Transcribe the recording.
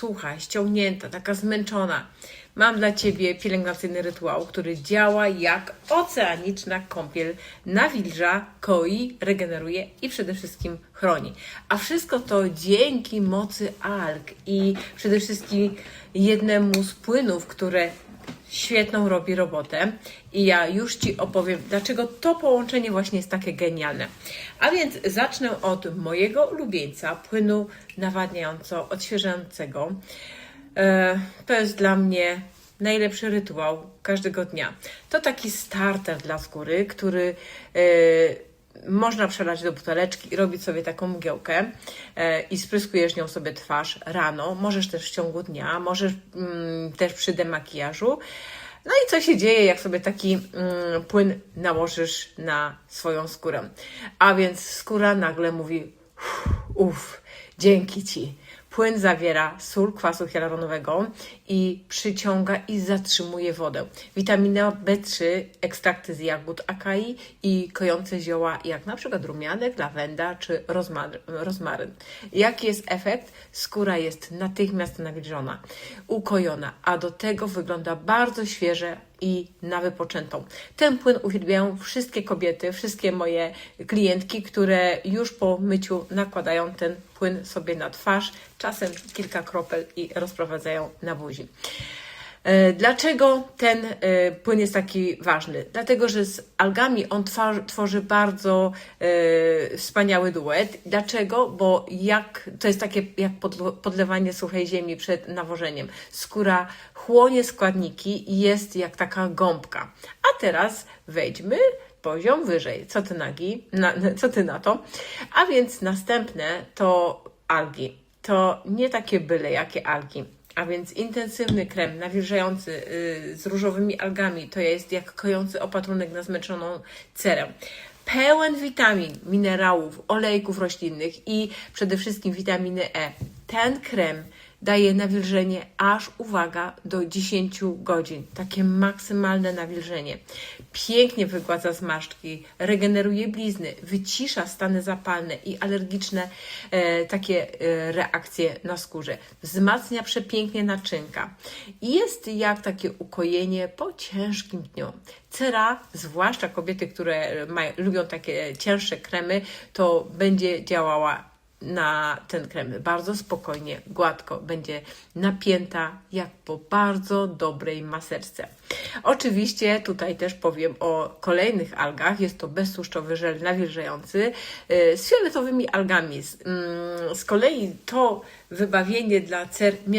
sucha, ściągnięta, taka zmęczona, mam dla Ciebie pielęgnacyjny rytuał, który działa jak oceaniczna kąpiel, nawilża, koi, regeneruje i przede wszystkim chroni. A wszystko to dzięki mocy alg i przede wszystkim jednemu z płynów, które świetną robi robotę i ja już Ci opowiem, dlaczego to połączenie właśnie jest takie genialne. A więc zacznę od mojego ulubieńca, płynu nawadniająco odświeżającego. E, To jest dla mnie najlepszy rytuał każdego dnia. To taki starter dla skóry, który e, można przelać do buteleczki i robić sobie taką mgiełkę e, i spryskujesz nią sobie twarz rano. Możesz też w ciągu dnia, możesz mm, też przy demakijażu. No i co się dzieje, jak sobie taki mm, płyn nałożysz na swoją skórę? A więc skóra nagle mówi: Uff, dzięki ci. Płyn zawiera sól kwasu hialuronowego i przyciąga i zatrzymuje wodę. Witamina B3, ekstrakty z jagód akai i kojące zioła, jak na przykład rumianek, lawenda czy rozmar- rozmaryn. Jaki jest efekt? Skóra jest natychmiast nawilżona, ukojona, a do tego wygląda bardzo świeże i na wypoczętą. Ten płyn uwielbiają wszystkie kobiety, wszystkie moje klientki, które już po myciu nakładają ten płyn sobie na twarz, czasem kilka kropel i rozprowadzają na buzi. E, Dlaczego ten e, płyn jest taki ważny? Dlatego, że z algami on tworzy bardzo e, wspaniały duet. Dlaczego? Bo jak, to jest takie jak podlewanie suchej ziemi przed nawożeniem. Skóra chłonie składniki i jest jak taka gąbka. A teraz wejdźmy poziom wyżej. Co ty nagi? Na, co ty na to? A więc następne to algi. To nie takie byle jakie algi. A więc intensywny krem nawilżający yy, z różowymi algami to jest jak kojący opatrunek na zmęczoną cerę. Pełen witamin, minerałów, olejków roślinnych i przede wszystkim witaminy E. Ten krem daje nawilżenie aż, uwaga, do 10 godzin. Takie maksymalne nawilżenie. Pięknie wygładza zmarszczki, regeneruje blizny, wycisza stany zapalne i alergiczne e, takie e, reakcje na skórze. Wzmacnia przepięknie naczynka. I jest jak takie ukojenie po ciężkim dniu. Cera, zwłaszcza kobiety, które mają, lubią takie cięższe kremy, to będzie działała na ten krem bardzo spokojnie, gładko, będzie napięta jak po bardzo dobrej maserce. Oczywiście tutaj też powiem o kolejnych algach. Jest to beztłuszczowy żel nawilżający yy, z fioletowymi algami. Mm, z kolei to wybawienie dla cer